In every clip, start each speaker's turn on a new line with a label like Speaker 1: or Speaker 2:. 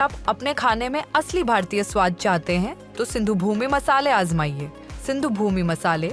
Speaker 1: आप अपने खाने में असली भारतीय स्वाद चाहते हैं तो सिंधु भूमि मसाले आजमाइए। सिंधु भूमि मसाले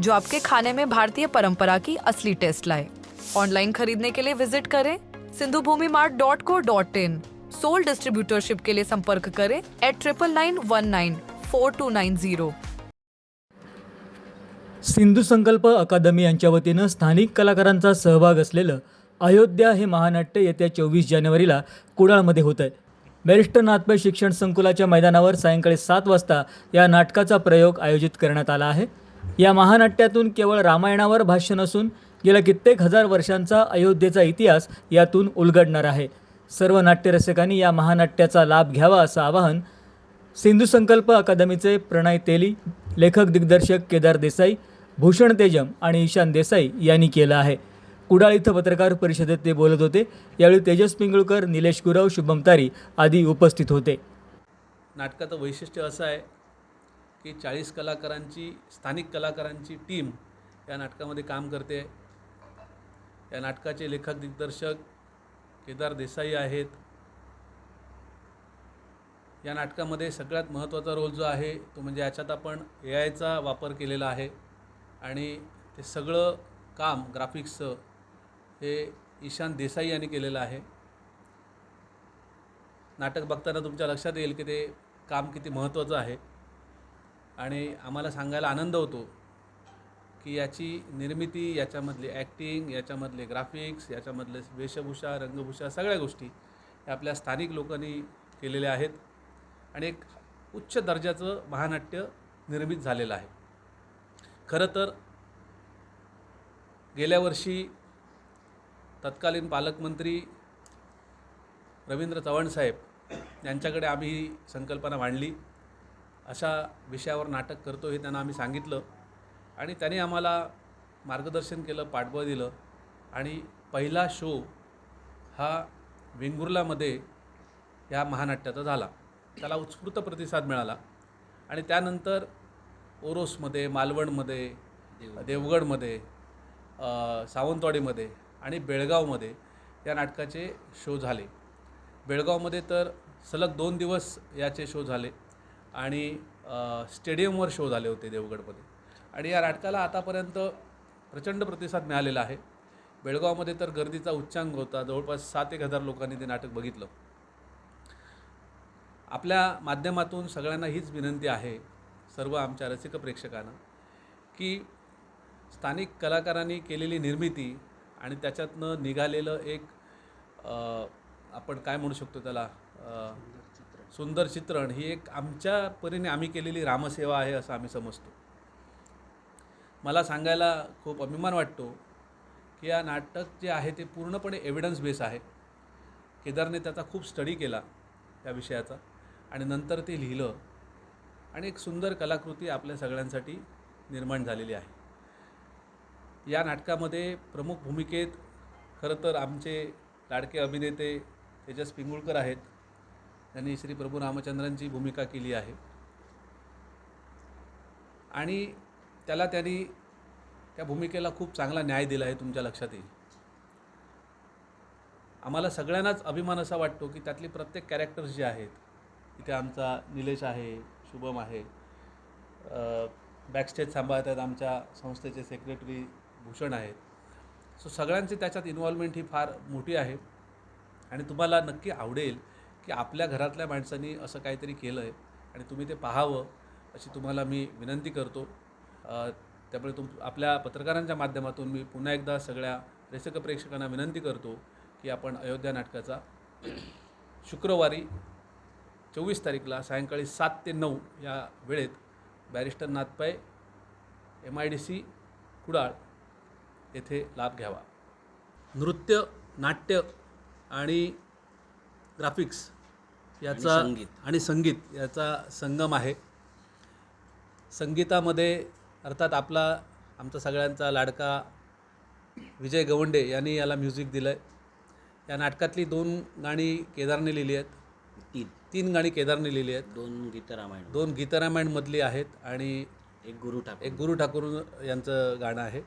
Speaker 1: जो आपके खाने में भारतीय परंपरा की असली टेस्ट लाए। ऑनलाइन खरीदने के लिए विजिट करें Sindhu Bhumi mart dot co dot in. Sole distributorship के लिए संपर्क करें at triple nine one nine four two nine zero
Speaker 2: Sindhu Sankalp academy यांच्या वतीनं स्थानिक कलाकारांचा सहभाग असलेलं अयोध्या हे महानाट्य येत्या चोवीस जानेवारीला कुडाळमध्ये होत आहे बॅरिस्टर नाथपै शिक्षण संकुलाच्या मैदानावर सायंकाळी सात वाजता या नाटकाचा प्रयोग आयोजित करण्यात आला आहे. या महानाट्यातून केवळ रामायणावर भाष्य नसून गेल्या कित्येक हजार वर्षांचा अयोध्येचा इतिहास यातून उलगडणार आहे. सर्व नाट्यरसिकांनी या महानाट्याचा लाभ घ्यावा असं आवाहन सिंधू संकल्प अकादमीचे प्रणय तेली लेखक दिग्दर्शक केदार देसाई भूषण तेजम आणि ईशान देसाई यांनी केलं आहे. कुडाळ इथं पत्रकार परिषदेत ते बोलत होते. यावेळी तेजस पिंगुळकर निलेश गुरव शुभम तारी आदी उपस्थित होते.
Speaker 3: नाटकाचं वैशिष्ट्य असं आहे की चाळीस कलाकारांची स्थानिक कलाकारांची टीम या नाटकामध्ये काम करते. या नाटकाचे लेखक दिग्दर्शक केदार देसाई आहेत. या नाटकामध्ये सगळ्यात महत्त्वाचा रोल जो आहे तो म्हणजे याच्यात आपण ए आयचा वापर केलेला आहे. आणि ते सगळं काम ग्राफिक्सचं हे ईशान देसाई यांनी केलेलं आहे. नाटक बघताना तुमच्या लक्षात येईल की ते काम किती महत्त्वाचं आहे. आणि आम्हाला सांगायला आनंद होतो की याची निर्मिती याच्यामधली ॲक्टिंग याच्यामधले ग्राफिक्स याच्यामधले वेशभूषा रंगभूषा सगळ्या गोष्टी या आपल्या स्थानिक लोकांनी केलेल्या आहेत. आणि एक उच्च दर्जाचं महानाट्य निर्मित झालेलं आहे. खरं तर गेल्या वर्षी तत्कालीन पालकमंत्री रवींद्र चव्हाण साहेब यांच्याकडे आम्ही ही संकल्पना मांडली. अशा विषयावर नाटक करतो हे त्यांना आम्ही सांगितलं आणि त्यांनी आम्हाला मार्गदर्शन केलं पाठबळ दिलं आणि पहिला शो हा वेंगुर्लामध्ये ह्या महानाट्याचा झाला. त्याला उत्स्फूर्त प्रतिसाद मिळाला आणि त्यानंतर ओरोसमध्ये मालवणमध्ये देवगडमध्ये सावंतवाडीमध्ये आणि बेळगावमध्ये या नाटकाचे शो झाले. बेळगावमध्ये तर सलग दोन दिवस याचे शो झाले आणि स्टेडियमवर शो झाले होते देवगडमध्ये. आणि या नाटकाला आतापर्यंत प्रचंड प्रतिसाद मिळालेला आहे. बेळगावमध्ये तर गर्दीचा उच्चांक होता. जवळपास सात एक हजार लोकांनी ते नाटक बघितलं. आपल्या माध्यमातून सगळ्यांना हीच विनंती आहे सर्व आमच्या रसिक प्रेक्षकांना की स्थानिक कलाकारांनी केलेली निर्मिती आणि त्याच्यातनं निघालेलं एक आपण काय म्हणू शकतो त्याला? सुंदर चित्रण. ही एक आमच्या परीने आम्ही केलेली रामसेवा आहे असं आम्ही समजतो. मला सांगायला खूप अभिमान वाटतो की या नाटक जे आहे ते पूर्णपणे एव्हिडन्स बेस आहे. केदारने त्याचा खूप स्टडी केला त्या विषयाचा आणि नंतर ते लिहिलं आणि एक सुंदर कलाकृती आपल्या सगळ्यांसाठी निर्माण झालेली आहे. या नाटकामध्ये प्रमुख भूमिकेत खरं तर आमचे लाडके अभिनेते तेजस पिंगुळकर आहेत. त्यांनी श्री प्रभू रामचंद्रांची भूमिका केली आहे. आणि त्याला त्यांनी त्या भूमिकेला खूप चांगला न्याय दिला आहे तुमच्या लक्षात येईल. आम्हाला सगळ्यांनाच अभिमान असा वाटतो की त्यातले प्रत्येक कॅरेक्टर्स जे आहेत इथे आमचा निलेश आहे शुभम आहे बॅकस्टेज सांभाळत आहेत आमच्या संस्थेचे सेक्रेटरी भूषण आहेत. सो सगळ्यांची त्याच्यात इन्व्हॉल्वमेंट ही फार मोठी आहे. आणि तुम्हाला नक्की आवडेल की आपल्या घरातल्या माणसांनी असं काहीतरी केलं आहे आणि तुम्ही ते पाहावं अशी तुम्हाला मी विनंती करतो. त्यामुळे तुम आपल्या पत्रकारांच्या माध्यमातून मी पुन्हा एकदा सगळ्या रसिक प्रेक्षकांना विनंती करतो की आपण अयोध्या नाटकाचा शुक्रवारी चोवीस तारीखला सायंकाळी सात ते नऊ या वेळेत barrister Nathpai M I D C Kudal येथे लाभ घ्यावा. नृत्य नाट्य आणि ग्राफिक्स याचा
Speaker 4: संगीत.
Speaker 3: आणि संगीत याचा संगम आहे. संगीतामध्ये अर्थात आपला आमचा सगळ्यांचा लाडका विजय गवंडे यांनी याला म्युझिक दिलं आहे या नाटकातली दोन गाणी केदारने लिहिली आहेत.
Speaker 4: तीन.
Speaker 3: तीन गाणी केदारने लिहिली आहेत.
Speaker 4: दोन गीत रामायण.
Speaker 3: दोन गीतरामायणमधली आहेत आणि
Speaker 4: एक गुरु ठाकूर.
Speaker 3: एक गुरु ठाकूर यांचं गाणं आहे.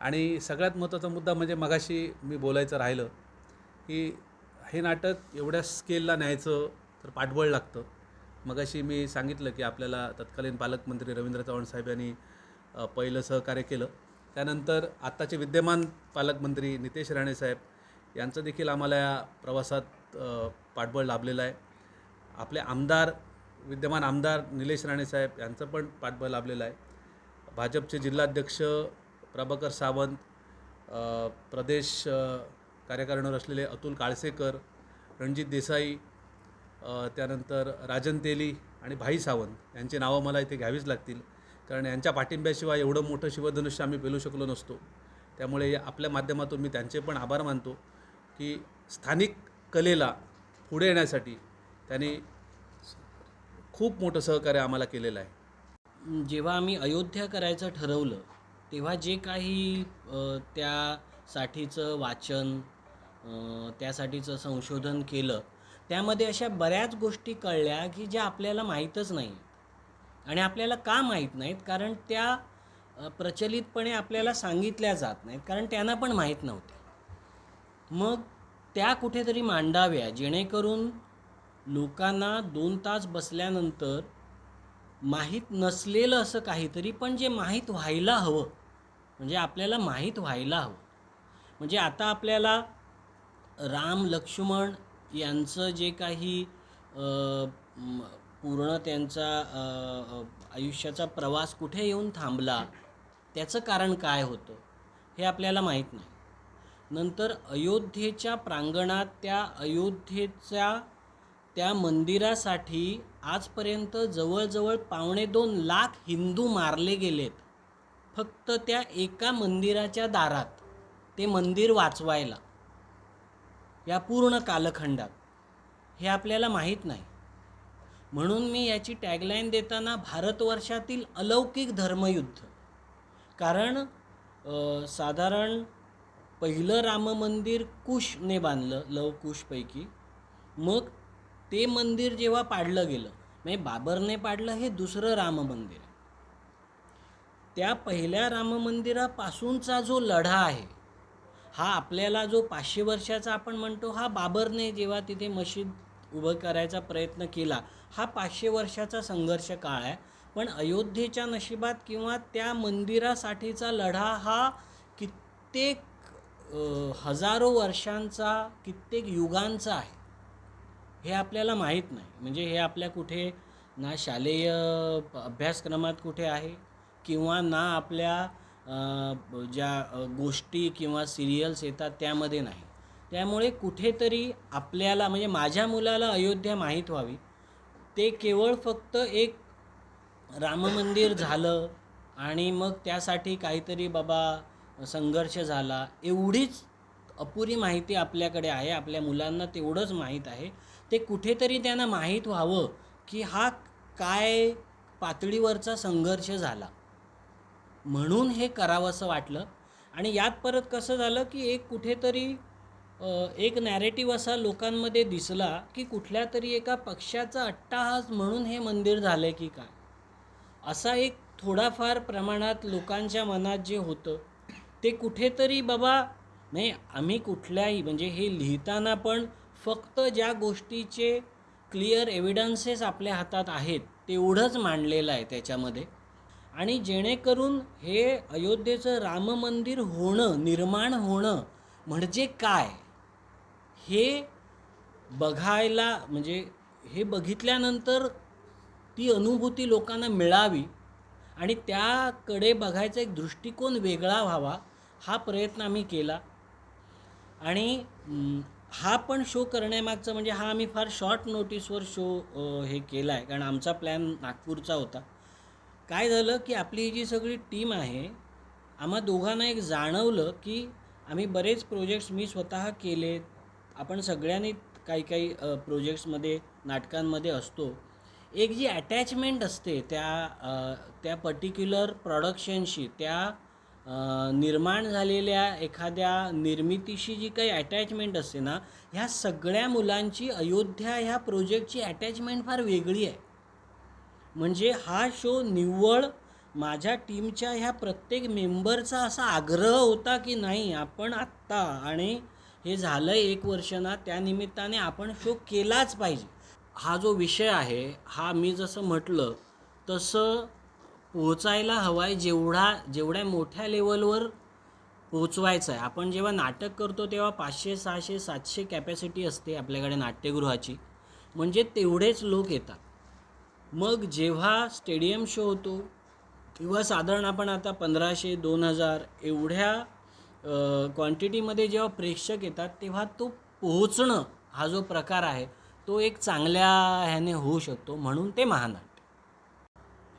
Speaker 3: आणि सगळ्यात महत्त्वाचा मुद्दा म्हणजे मगाशी मी बोलायचं राहिलं की हे नाटक एवढ्या स्केलला न्यायचं तर पाठबळ लागतं. मगाशी मी सांगितलं की आपल्याला तत्कालीन पालकमंत्री रवींद्र चव्हाण साहेब यांनी पहिलं सहकार्य केलं. त्यानंतर आत्ताचे विद्यमान पालकमंत्री नितेश राणे साहेब यांचं देखील आम्हाला या प्रवासात पाठबळ लाभलेलं आहे. आपले आमदार विद्यमान आमदार निलेश राणे साहेब यांचं पण पाठबळ लाभलेलं आहे. भाजपचे जिल्हाध्यक्ष प्रभाकर सावंत प्रदेश अ, कार्यकारिणीवर असलेले अतुल काळसेकर रणजित देसाई त्यानंतर राजन तेली आणि भाई सावंत यांची नावं मला इथे घ्यावीच लागतील. कारण यांच्या पाठिंब्याशिवाय एवढं मोठं शिवधनुष्य आम्ही पेलू शकलो नसतो. त्यामुळे आपल्या माध्यमातून मी त्यांचे पण आभार मानतो की स्थानिक कलेला पुढे येण्यासाठी त्यांनी खूप मोठं सहकार्य आम्हाला केलेलं आहे.
Speaker 4: जेव्हा आम्ही अयोध्या करायचं ठरवलं तेव्हा जे काही त्यासाठीचं वाचन त्यासाठीचं संशोधन केलं त्यामध्ये अशा बऱ्याच गोष्टी कळल्या की ज्या आपल्याला माहीतच नाही. आणि आपल्याला का माहीत नाहीत? कारण त्या प्रचलितपणे आपल्याला सांगितल्या जात नाहीत कारण त्यांना पण माहीत नव्हत्या मग त्या कुठेतरी मांडाव्या जेणेकरून लोकांना दोन तास बसल्यानंतर माहीत नसलेलं असं काहीतरी पण जे माहीत व्हायला हवं. म्हणजे आपल्याला माहीत व्हायला हवं. म्हणजे आता आपल्याला राम लक्ष्मण यांचं जे काही पूर्ण त्यांचा आयुष्याचा प्रवास कुठे येऊन थांबला त्याचं कारण काय होतं हे आपल्याला माहीत नाही. नंतर अयोध्येच्या प्रांगणात त्या अयोध्येच्या त्या मंदिरासाठी आजपर्यंत जवळजवळ पावणे दोन लाख हिंदू मारले गेलेत. फक्त त्या एका मंदिराच्या दारात ते मंदिर वाचवायला. या पूर्ण कालखंडात. हे आपल्याला माहीत नाही. म्हणून मी याची टॅगलाईन देताना भारतवर्षातील अलौकिक धर्मयुद्ध. कारण साधारण पहिलं राम मंदिर कुशने बांधलं लव कुशपैकी. मग ते मंदिर जेव्हा पाडलं गेलं म्हणजे बाबरने पाडलं हे दुसरं राम मंदिर त्या पहिल्या राम मंदिरापासूनचा जो लढा आहे हा आपल्याला जो पाचशे वर्षाचा आपण म्हणतो हा बाबरने जेव्हा तिथे मशीद उभं करायचा प्रयत्न केला हा पाचशे वर्षाचा संघर्ष काळ आहे. पण अयोध्येच्या नशिबात किंवा त्या मंदिरासाठीचा लढा हा कित्येक हजारो वर्षांचा कित्येक युगांचा आहे. हे आपल्याला माहीत नाही. म्हणजे हे आपल्या कुठे ना शालेय अभ्यासक्रमात कुठे आहे किंवा ना आपल्या ज्या गोष्टी किंवा सिरियल्स येतात त्यामध्ये नाही. त्यामुळे कुठेतरी आपल्याला म्हणजे माझ्या मुलाला अयोध्या माहीत व्हावी. ते केवळ फक्त एक राम मंदिर झालं आणि मग त्यासाठी काहीतरी बाबा संघर्ष झाला एवढीच अपुरी माहिती आपल्याकडे आहे. आपल्या मुलांना तेवढंच माहीत आहे. ते कुठेतरी त्यांना माहीत व्हावं की हा काय पातळीवरचा संघर्ष झाला. म्हणून हे करावंसं वाटलं. आणि यात परत कसं झालं की एक कुठेतरी एक नॅरेटिव्ह असा लोकांमध्ये दिसला की कुठल्या तरी एका पक्षाचा अट्टाहास म्हणून हे मंदिर झालं की काय. असा एक थोडाफार प्रमाणात लोकांच्या मनात जे होतं ते कुठेतरी बाबा नाही आम्ही कुठल्याही म्हणजे हे लिहिताना पण फक्त ज्या गोष्टीचे क्लिअर एव्हिडन्सेस आपल्या हातात आहेत तेवढंच मांडलेलं आहे त्याच्यामध्ये. आणि जेणेकरून हे अयोध्येचं राम मंदिर होणं निर्माण होणं म्हणजे काय? हे बघायला म्हणजे हे बघितल्यानंतर ती अनुभूती लोकांना मिळावी आणि त्याकडे बघायचा एक दृष्टिकोन वेगळा व्हावा हा प्रयत्न आम्ही केला. आणि हा पण शो करण्यामागचं म्हणजे हा आम्ही फार शॉर्ट नोटीसवर शो हे केला आहे कारण आमचा प्लॅन नागपूरचा होता. काय झालं की आपली ही जी सगळी टीम आहे आम्हा दोघांना एक जाणवलं की आम्ही बरेच प्रोजेक्ट्स मी स्वतः केले आपण सगळ्यांनी काही काही प्रोजेक्ट्समध्ये नाटकांमध्ये असतो. एक जी अटॅचमेंट असते त्या त्या पर्टिक्युलर प्रॉडक्शनशी त्या निर्माण झालेल्या एखाद्या निर्मितीशी जी काही अटॅचमेंट असते ना ह्या सगळ्या मुलांची अयोध्या ह्या प्रोजेक्टची अटॅचमेंट फार वेगळी आहे. म्हणजे हा शो निव्वळ माझ्या टीमच्या ह्या प्रत्येक मेंबरचा असा आग्रह होता की नाही आपण आत्ता आणि हे झालं एक वर्ष ना त्यानिमित्ताने आपण शो केलाच पाहिजे. हा जो विषय आहे हा मी जसं म्हटलं तसं पोचायला हवा आहे जेवढा जेवढ्या मोठ्या लेवलवर पोचवायचं आहे. आपण जेव्हा नाटक करतो तेव्हा पाचशे सहाशे सातशे कॅपॅसिटी असते आपल्याकडे नाट्यगृहाची. म्हणजे तेवढेच लोक येतात. मग जेव्हा स्टेडियम शो होतो किंवा साधारण आपण आता पंधराशे दोन हजार एवढ्या क्वांटिटीमध्ये जेव्हा प्रेक्षक येतात तेव्हा तो पोहोचणं हा जो प्रकार आहे तो एक चांगल्या ह्याने होऊ शकतो. म्हणून ते महानाट्य.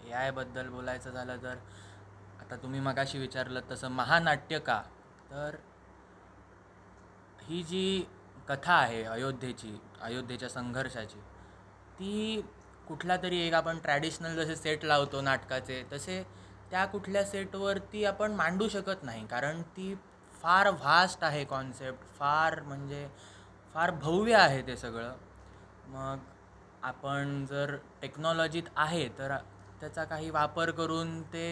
Speaker 5: ए आयबद्दल बोलायचं झालं तर आता तुम्ही मगाशी विचारलं तसं महानाट्य का? तर ही जी कथा आहे अयोध्येची अयोध्येच्या संघर्षाची ती कुठला तरी एक आपण ट्रॅडिशनल जसे सेट लावतो नाटकाचे तसे त्या कुठल्या सेटवरती आपण मांडू शकत नाही. कारण ती फार व्हास्ट आहे कॉन्सेप्ट फार म्हणजे फार भव्य आहे ते सगळं. मग आपण जर टेक्नॉलॉजीत आहे तर त्याचा काही वापर करून ते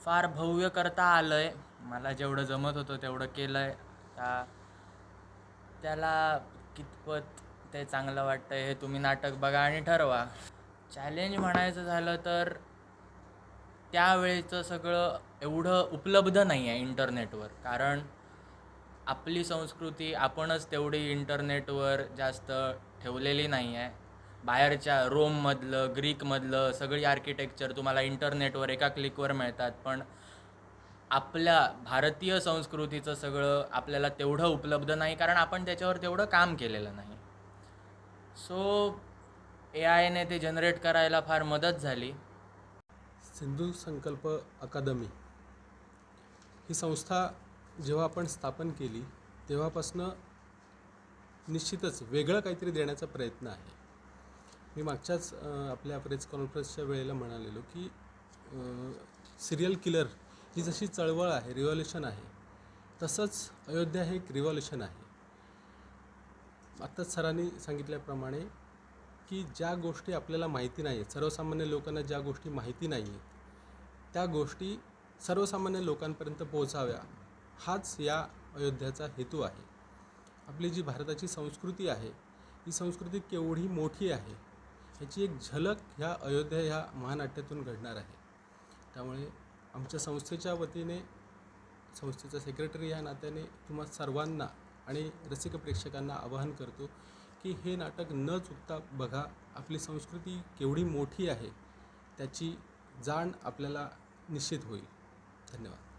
Speaker 5: फार भव्य करता आलं आहे मला जेवढं जमत होतं तेवढं केलं आहे त्या त्याला कितपत ते चांगलं वाटतं हे तुम्ही नाटक बघा आणि ठरवा. चॅलेंज म्हणायचं झालं तर त्यावेळेचं सगळं एवढं उपलब्ध नाही आहे इंटरनेटवर. कारण आपली संस्कृती आपणच तेवढी इंटरनेटवर जास्त ठेवलेली नाही आहे. बाहेरच्या रोममधलं ग्रीकमधलं सगळी आर्किटेक्चर तुम्हाला इंटरनेटवर एका क्लिकवर मिळतात. पण आपल्या भारतीय संस्कृतीचं सगळं आपल्याला तेवढं उपलब्ध नाही कारण आपण त्याच्यावर तेवढं काम केलेलं नाही. सो ए आयने ते जनरेट करायला फार मदत झाली.
Speaker 6: सिंधू संकल्प अकादमी. ही संस्था जेव्हा आपण स्थापन केली तेव्हापासनं निश्चितच वेगळं काहीतरी देण्याचा प्रयत्न आहे. मी मागच्याच आपल्या प्रेस कॉन्फरन्सच्या वेळेला म्हणालेलो की सिरियल किलर ही जशी चळवळ आहे रिव्हॉल्युशन आहे तसंच अयोध्या हे एक रिव्हॉल्युशन आहे. आत्ताच सरांनी सांगितल्याप्रमाणे की ज्या गोष्टी आपल्याला माहिती नाही आहेत सर्वसामान्य लोकांना ज्या गोष्टी माहिती नाही आहेत त्या गोष्टी सर्वसामान्य लोकांपर्यंत पोहोचाव्या हाच या अयोध्याचा हेतू आहे. आपली जी भारताची संस्कृती आहे ही संस्कृती केवढी मोठी आहे ह्याची एक झलक ह्या अयोध्या ह्या महानाट्यातून घडणार आहे. त्यामुळे आमच्या संस्थेच्या वतीने संस्थेचा सेक्रेटरी या नात्याने तुम्हा सर्वांना आणि रसिक प्रेक्षकांना आवाहन करतो की हे नाटक न चुकता बघा आपली संस्कृती केवढी मोठी आहे त्याची जाण आपल्याला निश्चित होईल. धन्यवाद.